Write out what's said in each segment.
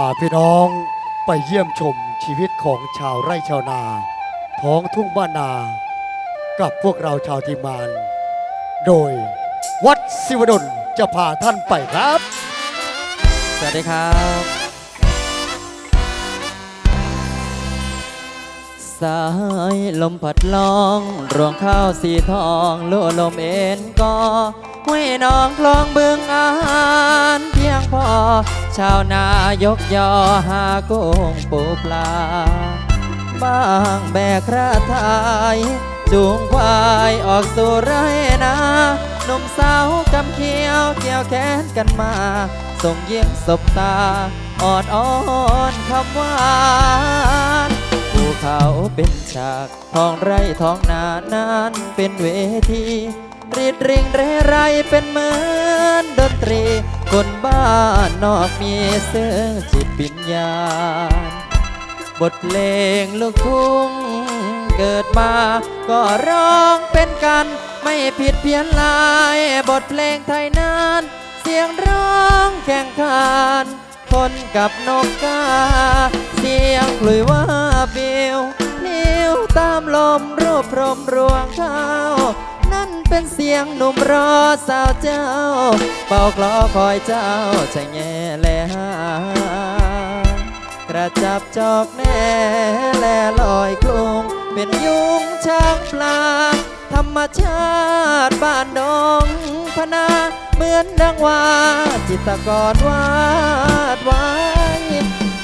าพี่น้องไปเยี่ยมชมชีวิตของชาวไร่ชาวนา ท้องทุ่งบ้านนา กับพวกเราชาวทีมาน โดยวัดศิวดลจะพาท่านไปครับ สวัสดีครับ สายลมพัดลองรวงข้าวสีทองลู่ลมเอ็นก็ห้วยน้องคลองบึงอาหา พียงพอ ชาวนายกยอหากุ้งปูปลา บ้างแบกราไทยจูงควายออกสู่ไรนาหนุ่มสาวกำเขียวเกี่ยวแขนกันมา ส่งเยี่ยมสบตาออดอ้อนคำหวานภูเขาเป็นฉาก ท้องไร่ท้องนานั้นเป็นเวที รีดริงเรไรเป็นเหมือนดนตรี คนบ้านนอกมีเสื่อจิตปิญญาณบทเพลงลูกทุ่งเกิดมาก็ร้องเป็นกัน ไม่ผิดเพี้ยนลาย บทเพลงไทยนั้นเสียงร้องแข่งขันคนกับนกกา เสียงกลุยว่าเบิวนิ้วตามลมรูปพรมรวงข้าว เป็นเสียงหนุ่มรอสาวเจ้า เป่าคลอคอยเจ้าชะแง่แลหากระจับจอกแน่แลลอยกรุงเป็นยุงช้างปลา ธรรมชาติบ้านดงพนา เหมือนดังว่า จิตกรวาดไว้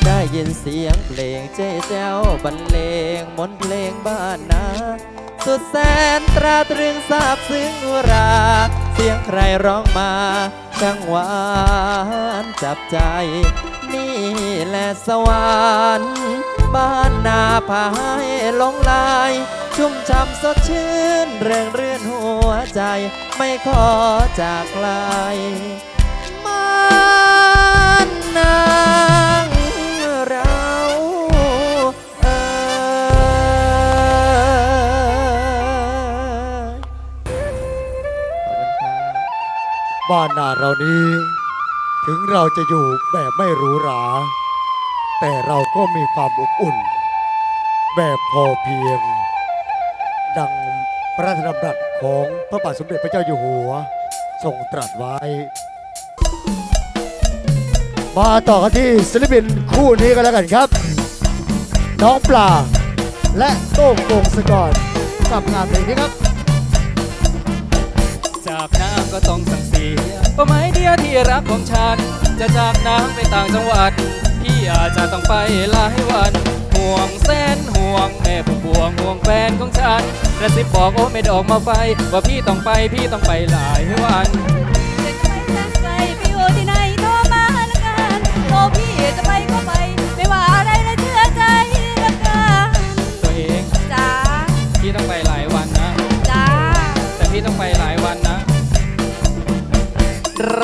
ได้ยินเสียงเพลงเจ๊แจ้วบรรเลงมนเพลงบ้านนา สุดแสนตราตรึงซาบซึ้งรา เสียงใครร้องมาช่างหวานจับใจ นี่แหละสวรรค์บ้านนาพาให้หลงลาย ชุ่มช่ำสดชื่น เรื่องเรื่อนหัวใจ ไม่ขอจากไกลบ้านนา บ้านนาเรานี้ ถึงเราจะอยู่แบบไม่หรูหรา แต่เราก็มีความอบอุ่น แบบพอเพียง ดังพระราชดำรัสของพระบาทสมเด็จพระเจ้าอยู่หัวทรงตรัสไว้ มาต่อกันที่ศิลปินคู่นี้กันแล้วกันครับ น้องปลาและโต้งโกงสกอรกับงานเพลงนี้ครับ ก็ต้องสั่งเสียเป้าหมายเดียวที่รักของฉัน จะจากน้ำไปต่างจังหวัด พี่อาจจะต้องไปหลายวัน ห่วงแสนห่วงแม่ผมห่วงห่วงแฟนของฉันกระซิบบอกโอ้ไม่ดอกมาไฟ ว่าพี่ต้องไปพี่ต้องไปหลายวัน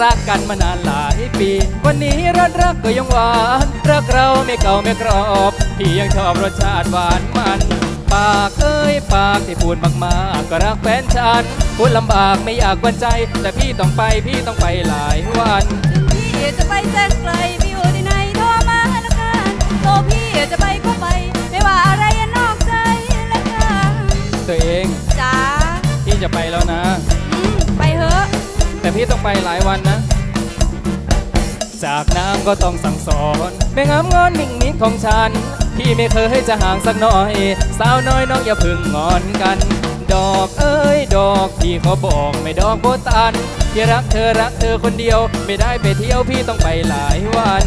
รักกันมานานหลายปี วันนี้รสรักก็ยังหวาน รักเราไม่เก่าไม่กรอบพี่ยังชอบรสชาติหวานมันปากเอ้ยปากที่พูดมากๆก็รักแฟนฉันพูดลำบากไม่อยากกวนใจ แต่พี่ต้องไปพี่ต้องไปหลายวันถึงพี่จะไปแสนไกลไปอยู่ที่ไหนโทรมาละกันโทรพี่จะไปก็ไป ไม่ว่าอะไรนอกใจละกันตัวเองจ้าพี่จะไปแล้วนะอืมไปเถอะี้ต้องไปหลายวันนะ จากน้ำก็ต้องสั่งสอนแม่งามงอนนิ่งนิดของฉัน พี่ไม่เคยจะห่างสักหน่อย สาวน้อยน้องอย่าพึ่งงอนกัน ดอกเอ้ยดอกพี่เขาบอกไม่ดอกโบตันพี่รักเธอรักเธอคนเดียว ไม่ได้ไปเที่ยวพี่ต้องไปหลายวัน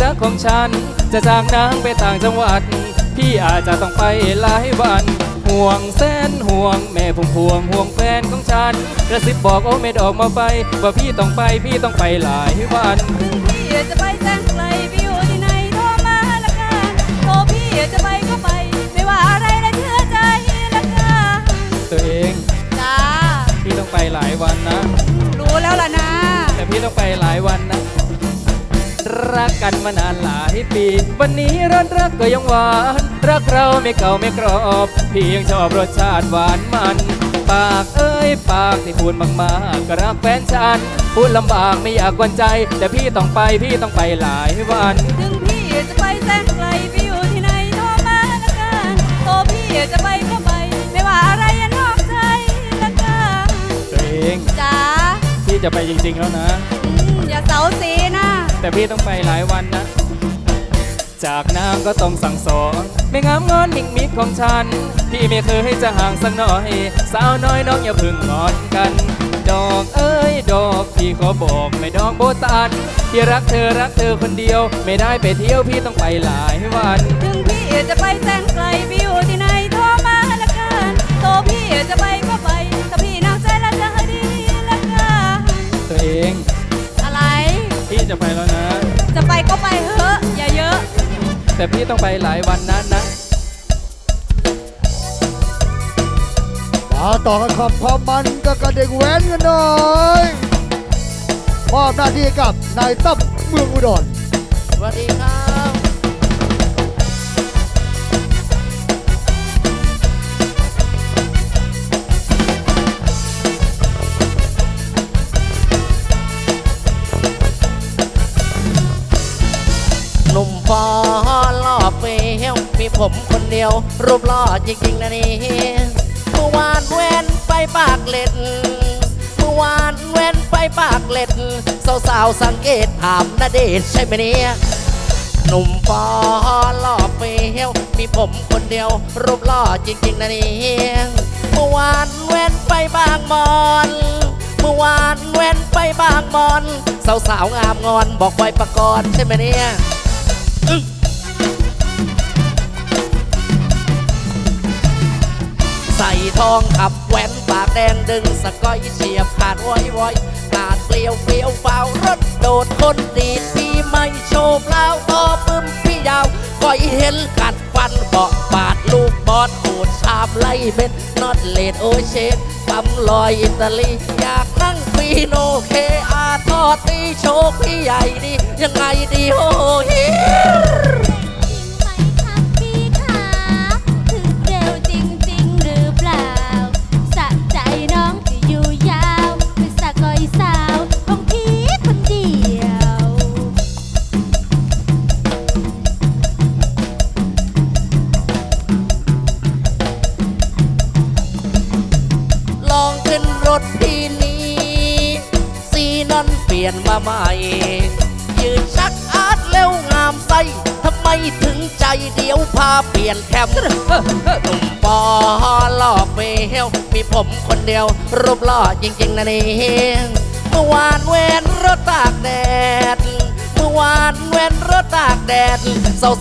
รักของฉัน จะจากนางไปต่างจังหวัด พี่อาจจะต้องไปหลายวัน ห่วงแสนห่วง แม่ผมห่วงห่วงแฟนของฉัน กระซิบบอกโอ้เมดออกมาไป ว่าพี่ต้องไปพี่ต้องไปหลายวันพี่จะไปแจ้งไกลไปอยู่ที่ไโทมาละกันโอ้พี่จะไปก็ไป ไม่ว่าอะไรนเชื่อใจละกัตัวเองจ้าพี่ต้องไปหลายวันนะ รู้แล้วล่ะนะ แต่พี่ต้องไปหลายวัน กันมานานหลายปี วันนี้ร้อนรักก็ยังหวาน รักเราไม่เก่าไม่กรอบพี่ยังชอบรสชาติหวานมัน ปากเอ้ยปากที่พูดมากๆก็รักแฟนฉัน พูดลำบากไม่อยากกวนใจ แต่พี่ต้องไปพี่ต้องไปหลายวันถึงพี่จะไปแสนไกลไปอยู่ที่ไหนโทรมาละกันโตพี่จะไปก็ไป ไม่ว่าอะไรอย่านอกใจละกันตัวเองจ๋าพี่จะไปจริงๆแล้วนะอืมอย่าเสาสีนะ แต่พี่ต้องไปหลายวันนะ จากนางก็ต้องสั่งสอนไม่งามงอนมิ่งมิดของฉัน พี่ไม่เคยให้จะห่างสักหน่อย สาวน้อยน้องอย่าเพึ่งงอนกัน ดอกเอ้ยดอกพี่ขอบอกไม่ดอกโบตันพี่รักเธอรักเธอคนเดียว ไม่ได้ไปเที่ยวพี่ต้องไปหลายวันถึงพี่จะไปแสนไกลไปอยู่ที่ไหนโทรมาละกันโตพี่จะไปก็ไปถ้าพี่นอกใจแล้วจะดีละกันตัวเองอะไรพี่ จะไปแล้วนะ จะไปก็ไปเถอะอย่าเยอะ แต่พี่ต้องไปหลายวันนั้นนะมาต่อกันขับความมันกับกระเด็กแว้นกันหน่อยมอบหน้าที่กับนายตั้มเมืองอุดรสวัสดีครับ อล่อเปรี้ยวมีผมคนเดียว รูปหล่อจริงๆนะนี่เมื่อวานแวนไปปากเล็ดเมื่อวานแวนไปปากเล็ดสาวๆสังเกตถามนาเดชใช่ไหมเนี่ยหนุ่มฟอล่อเปรี้ยวมีผมคนเดียว รูปหล่อจริงๆนะนี่เมื่อวานแวนไปบางมอนเมื่อวานแวนไปบางมอน สาวๆงามงอนบอกไว้ประกอนใช่ไหมเนี่ย ใส่ทองขับแหวนปากแดงดึงสกอยเฉียบขาดไว้ไว้ขาดเกลียวเปลี่ยวเฝ้ารถโดดคนดีดพี่ไม่โชว์เปล่าต่อปึ้มพี่ยาวคอยเห็นกัดฟันเบาะปาดลูกบอลขูดชามไล่เบ็ดนอตเลดโอเชนปั๊มลอยอิตาลีอยากนั่งปีโน โชคพี่ใหญ่ดียังไงดีโอ้ย ลี่ยนมาใหม่ยืนชักอาร์ตเร็วงามไส้ทำไมถึงใจเดียวพาเปลี่ยนแคมป์หนุ่มปอล่อเปรี้ยวมีผมคนเดียว รูปหล่อจริง ๆนะนี่เมื่อวานเว้นรถตากแดด เมื่อวานเว้นรถตากแดด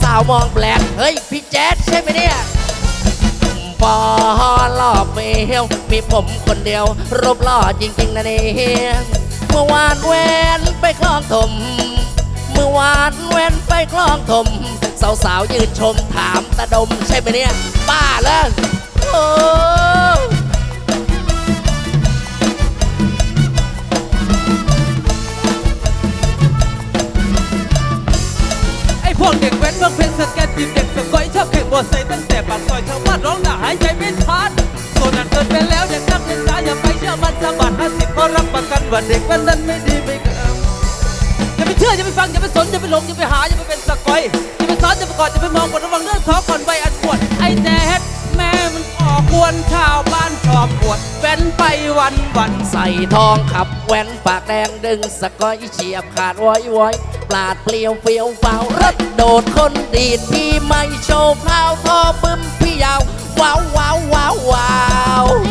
สาวๆมองแปลกเฮ้ย พี่แจ๊ดใช่ไหมเนี่ยปอล่อเปรี้ยวมีผมคนเดียว รูปหล่อจริง ๆนะนี่ เมื่อวานแวนไปคลองถม เมื่อวานแวนไปคลองถม สาวๆยืนชมถามตาดมใช่ไหมเนี่ยบ้าเลยโอ้ไอ้พวกเด็กแว้นเมืองเพชรสแกนทีเด็กสกอยชอบแข่งบอลใส่ตั้งแต่ปากซอยชาวบ้านร้องด่าหายใจไม่ทันส่วนนั้นเกิดไปแล้วอย่านั่งเล่น ว่าเด็กว้นนั้นไม่ดีไม่งามอย่าไปเชื่ออย่าไปฟังอย่าไปสนอย่าไปหลงอย่าไปหาอย่าไปเป็นสกอยอย่าไปซ้อนอย่าไปกอดอย่าไปมองกดระวังเรื่องท้องก่อนใบอันปวดไอ้แจ๊ดแม่มันออกกวนชาวบ้านชอบปวดแว้นไปวันวันใส่ทองขับแว่นปากแดงดึงสกอยเฉียบขาดไว้ไว้ปลาดเปลี่ยวเฟียวเฝ้ารถโดดคนดีดพี่ไม่โชว์พาวทอปึ้มพี่ยาวว้าวว้าวว้าวว้าว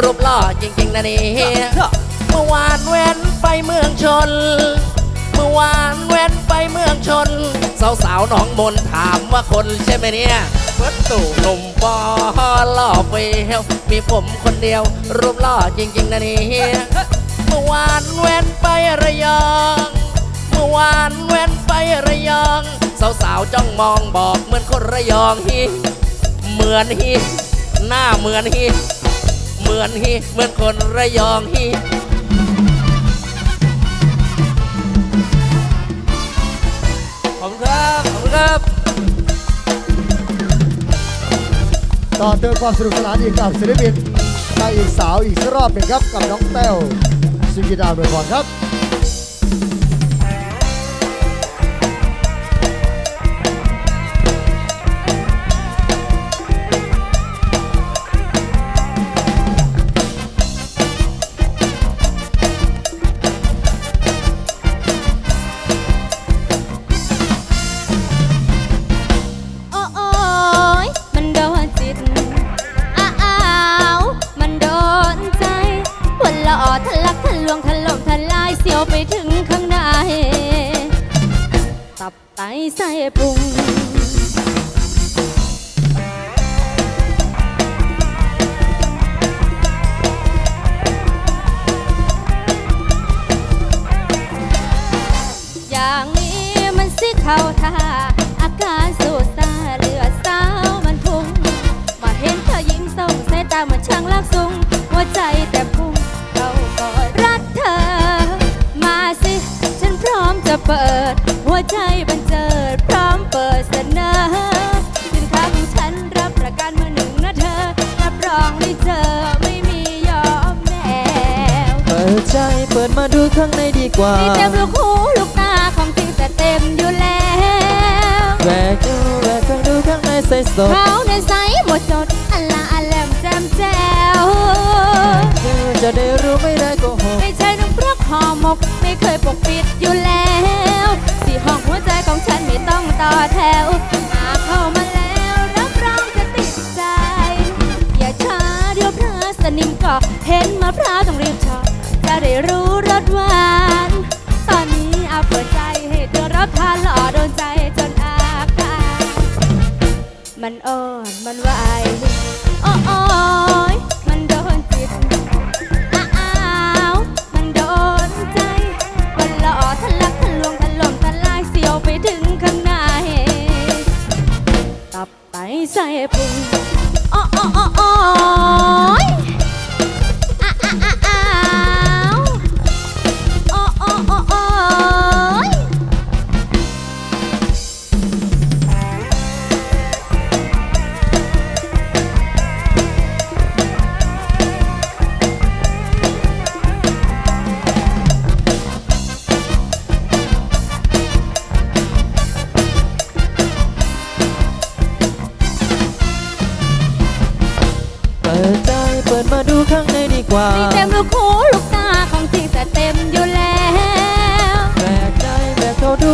รูปหล่อจริงๆนะนี่เมื่อวานแว้นไปเมืองชน เมื่อวานแว้นไปเมืองชน สาวๆหนองมนถามว่าคนใช่ไหมเนี่ยเปิดตู่หนุ่มปอล่อเปรี้ยวมีผมคนเดียว รูปหล่อจริงๆนะนี่เมื่อวานแว้นไประยองเมื่อวานแว้นไปสาวๆจ้องมองบอกเหมือนคนระยองฮิเหมือนฮิหน้าเหมือนฮิ เหมือนฮิเหมือนคนระยองฮิขอบคุณครับขอบคุณครับ ต่อเติมความสนุกสนานอีกกับศิลปินนางเอกสาวอีกสักรอบหนึ่งครับกับน้องแต้วสุกิดาเมืองพรครับ บไตไส้พุงอย่าง กว่ามีเต็มลูกหูลูกตาของจริงแต่เต็มอยู่แล้วแหวกดูแหวกข้างดูข้างในใสสดเขาในใสหมดจดอัลลาอัลแลมแจมแจวเธอจะได้รู้ไม่ได้โกหกไม่ใช่น้ำพรักห่อหมก ไม่เคยปกปิดอยู่แล้วสี่ห้องหัวใจของฉันไม่ต้องต่อแถวหากเข้ามาแล้วรับรองจะติดใจ อย่าช้าเดี๋ยวพระสนิมก็เห็นมะพร้าวต้องรีบชอบจะได้รู้ หล่อโดนใจจนอาการมันอ่อนมันไหวโอ้โอ้ยมันโดนจิตอ้าวมันโดนใจวันหละอทะลักทะลวงทะลมทะลายเสียวไปถึงข้างในตับไตไส้พุงอ้ออ้ออ้อ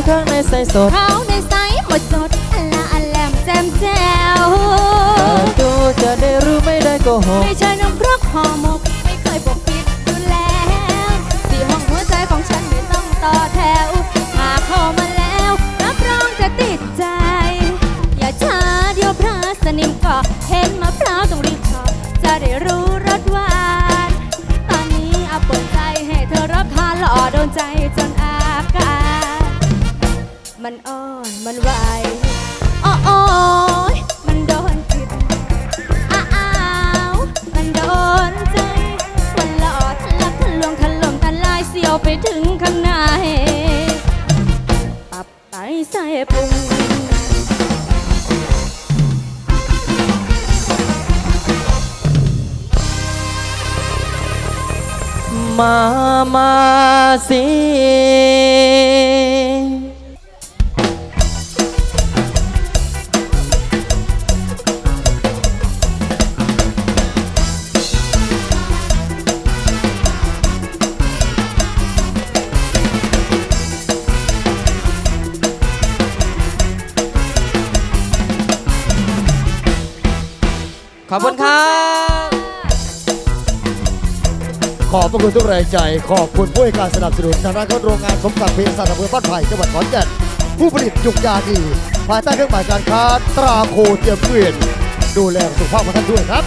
ขาดูข้างในใสสดเขาในใสหมดจดอัลลาอัลแลมแจมแจวเปิดดูจะได้รู้ไม่ได้โกหกไม่ใช่น้ำพรักห่อหมก ไม่เคยปกปิดอยู่แล้วสี่ห้องหัวใจของฉันไม่ต้องต่อแถวหากเข้ามาแล้วรับรองจะติดใจ อย่าช้าเดี๋ยวพระสนิมก็เห็นมะพร้าวต้องรีบชอบจะได้รู้รสหวานตอนนี้เอาเปิดใจให้เธอรับทานหล่อโดนใจจนอาการ มันอ่อนมันไหวอ้อโอยมันโดนจิตอ้าวมันโดนใจวันหละอทะลักทะลวงทะลมทะลายเสียวไปถึงข้างในตับไตไส้พุงมา มาสิ ขอบพระคุณทุกแรงใจ ขอบคุณผู้ให้การสนับสนุนทางด้านโรงงานสมศักดิ์เพลสัตว์อำเภอบ้านไผ่จังหวัดขอนแก่นผู้ผลิตยุกยาดีภายใต้เครื่องหมายการค้าตราโคเจียมเกวียนดูแลสุขภาพของท่านด้วยครับ